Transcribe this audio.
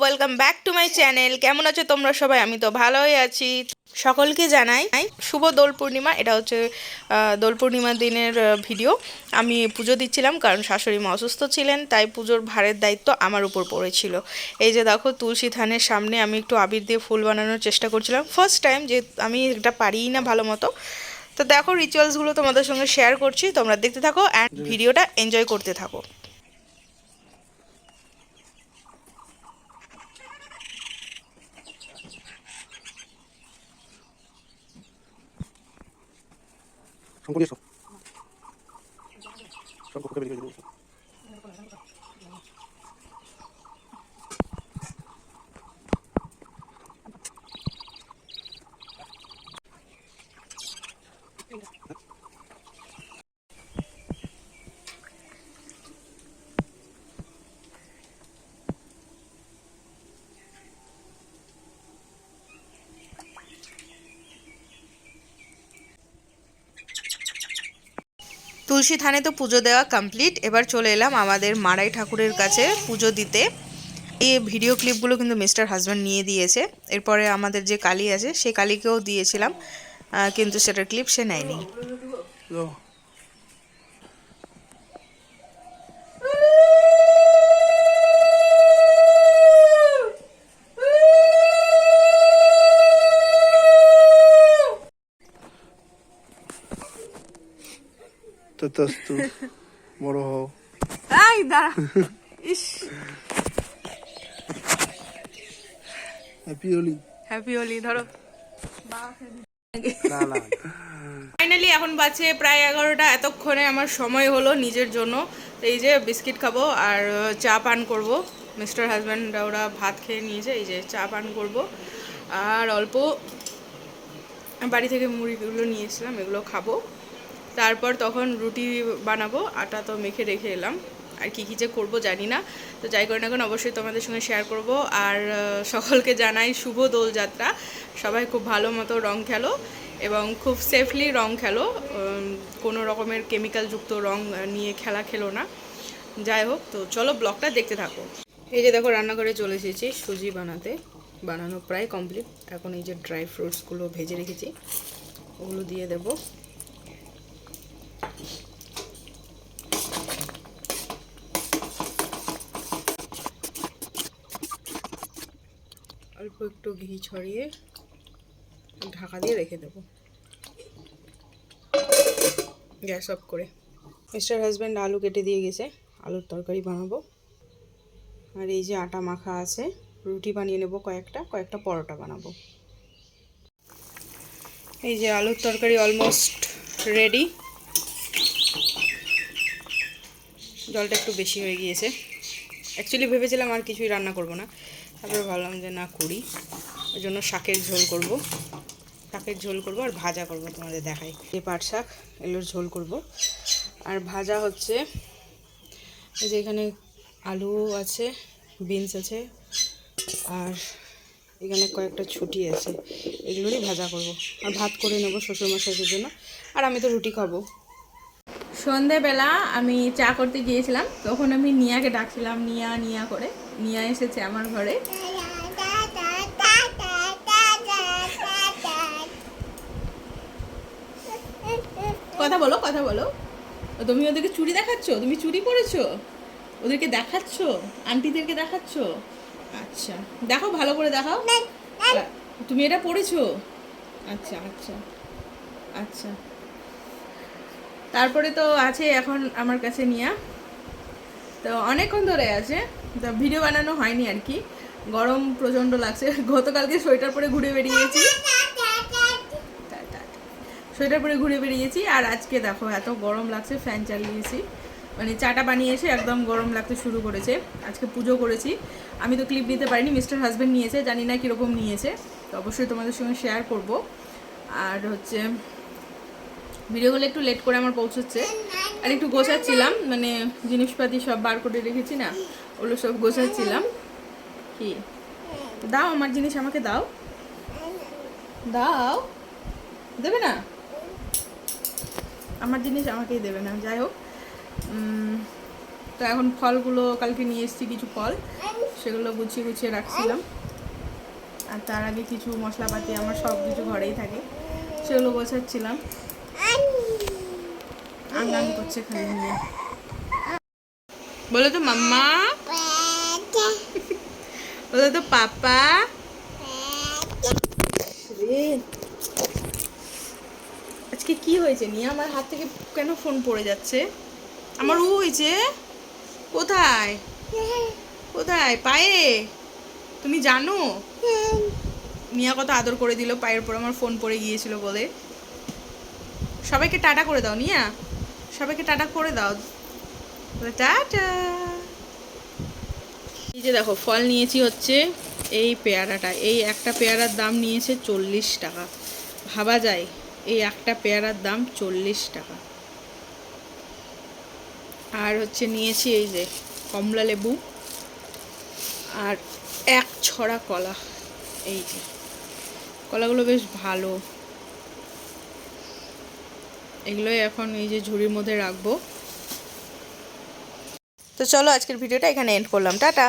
Welcome back to my channel কেমন আছো তোমরা সবাই? আমি তো ভালোই আছি। সকলকে জানাই শুভ দোল পূর্ণিমা। এটা হচ্ছে দোল পূর্ণিমার দিনের ভিডিও আমি পুজো দিচ্ছিলাম কারণ শাশুড়ি মা অসুস্থ ছিলেন, তাই পুজোর ভারের দায়িত্ব আমার উপর পড়েছিল। এই যে দেখো, তুলসী থানের সামনে আমি একটু আবির দিয়ে ফুল বানানোর চেষ্টা করছিলাম। ফার্স্ট টাইম যে আমি এটা পারিই না ভালো মতো। তো দেখো রিচুয়ালসগুলো তোমাদের সঙ্গে শেয়ার করছি। তোমরা দেখতে থাকো অ্যান্ড ভিডিওটা এনজয় করতে থাকো। 成功接手。成功，不会被这个人弄。তুলসী থানে তো পুজো দেওয়া কমপ্লিট এবার চলে এলাম আমাদের মারাই ঠাকুরের কাছে পুজো দিতে। এই ভিডিও ক্লিপগুলো কিন্তু মিস্টার হাজব্যান্ড নিয়ে দিয়েছে। এরপরে আমাদের যে কালী আছে সে কালীকেও দিয়েছিলাম কিন্তু সেটার ক্লিপ সে নেয়নি। ততস্তু বড় হও। এই দাঁড়া। ইস। হ্যাপি হোলি হ্যাপি হোলি ধরো। ফাইনালি এখন বাজে প্রায় এগারোটা। এতক্ষণে আমার সময় হলো নিজের জন্য। এই যে বিস্কিট খাব আর চা পান করব। মিস্টার হাজব্যান্ড ওরা ভাত খেয়ে নিয়েছে এই যে চা পান করব। আর অল্প বাড়ি থেকে মুড়িগুলো নিয়ে এসেছিলাম এগুলো খাব। তারপর তখন রুটি বানাবো, আটা তো মেখে রেখে এলাম। আর কী কী যে করব জানি না। তো যাই করে না কেন, অবশ্যই তোমাদের সঙ্গে শেয়ার করব। আর সকলকে জানাই শুভ দোলযাত্রা। সবাই খুব ভালো মতো রং খেলো এবং খুব সেফলি রং খেলো। কোনো রকমের কেমিক্যালযুক্ত রং নিয়ে খেলা খেলো না। যাই হোক, তো চলো ব্লগটা দেখতে থাকো। এই যে দেখো, রান্নাঘরে চলে এসেছি সুজি বানাতে। বানানো প্রায় কমপ্লিট এখন এই যে ড্রাই ফ্রুটসগুলো ভেজে রেখেছি, ওগুলো দিয়ে দেবো। অল্প একটু ঘি ছড়িয়ে ঢাকা দিয়ে রেখে দেবো। গ্যাস অফ করে। মিস্টার হাজব্যান্ড আলু কেটে দিয়ে গেছে, আলুর তরকারি বানাবো। আর এই যে আটা মাখা আছে, রুটি বানিয়ে নেব কয়েকটা কয়েকটা পরোটা বানাবো। এই যে আলুর তরকারি অলমোস্ট রেডি জলটা একটু বেশি হয়ে গিয়েছে। অ্যাকচুয়ালি ভেবেছিলাম আর কিছুই রান্না করব না। তারপরে ভাবলাম যে না করি। ওই জন্য শাকের ঝোল করব। শাকের ঝোল করব আর ভাজা করব তোমাদের দেখাই। যে পাট শাক এগুলোর ঝোল করব। আর ভাজা হচ্ছে, এই যে এখানে আলু আছে, বিনস আছে, আর এখানে কয়েকটা ছুটি আছে। এগুলোরই ভাজা করব। আর ভাত করে নেব শ্বশুরমশাইদের জন্য। আর আমি তো রুটি খাব। সন্ধেবেলা আমি চা করতে গিয়েছিলাম, তখন আমি নিয়াকে ডাকছিলাম, নিয়া নিয়া করে। নিয়া এসেছে আমার ঘরে। কথা বলো কথা বলো। তুমি ওদেরকে চুরি দেখাচ্ছ? তুমি চুরি পরেছো? ওদেরকে দেখাচ্ছ? আন্টিদেরকে দেখাচ্ছ? আচ্ছা দেখো ভালো করে দেখাও। তুমি এটা পরেছো? আচ্ছা আচ্ছা আচ্ছা। তারপরে তো আছে এখন আমার কাছে নিয়া। তো অনেকক্ষণ ধরে আছে। তো ভিডিও বানানো হয়নি আর কি। গরম প্রচণ্ড লাগছে। গতকালকে সোয়েটার পরে ঘুরে বেরিয়েছি। সোয়েটার পরে ঘুরে বেরিয়েছি আর আজকে দেখো, এত গরম লাগছে, ফ্যান চালিয়েছি। মানে চাটা বানিয়ে এসে একদম গরম লাগতে শুরু করেছে। আজকে পুজো করেছি। আমি তো ক্লিপ নিতে পারিনি মিস্টার হাজব্যান্ড নিয়েছে, জানি না কীরকম নিয়েছে। তো অবশ্যই তোমাদের সঙ্গে শেয়ার করব। আর হচ্ছে ভিডিওগুলো একটু লেট করে আমার পৌঁছচ্ছে। আর একটু গোছাচ্ছিলাম মানে জিনিসপাতি সব বার করে রেখেছি না, ওগুলো সব গোছাচ্ছিলাম। কি? দাও আমার জিনিস আমাকে দাও। দাও। দেবে না? আমার জিনিস আমাকেই দেবে না, যাই হোক। তো এখন ফলগুলো কালকে নিয়ে এসেছি, কিছু ফল। সেগুলো গুছিয়ে গুছিয়ে রাখছিলাম। আর তার আগে কিছু মশলাপাতি, আমার সব কিছু ঘরেই থাকে। সেগুলো গোছাচ্ছিলাম। আঙ্গান করছে খালি নিয়ে। বলো তো মাম্মা। বলো তো পাপা। আজকে কি হয়েছে নিয়ে? আমার হাত থেকে কেন ফোন পড়ে যাচ্ছে? আমার ও হয়েছে। কোথায়? কোথায়? পায়ে? তুমি জানো? মিয়া কত আদর করে দিল পায়ের পর আমার ফোন পড়ে গিয়েছিল বলে। সবাইকে টাটা করে দাও, নিয়া। সবাইকে টাটা করে দাও। টাটা। এই যে দেখো, ফল নিয়েছি হচ্ছে এই পেয়ারাটা। এই একটা পেয়ারার দাম নিয়েছে চল্লিশ টাকা। ভাবা যায়, এই একটা পেয়ারার দাম চল্লিশ টাকা। আর হচ্ছে নিয়েছি এই যে কমলা লেবু আর এক ছড়া কলা। এই যে, কলাগুলো বেশ ভালো। এগুলোই এখন এই যে ঝুড়ির মধ্যে রাখব। তো চলো আজকের ভিডিওটা এখানে এন্ড করলাম। টাটা।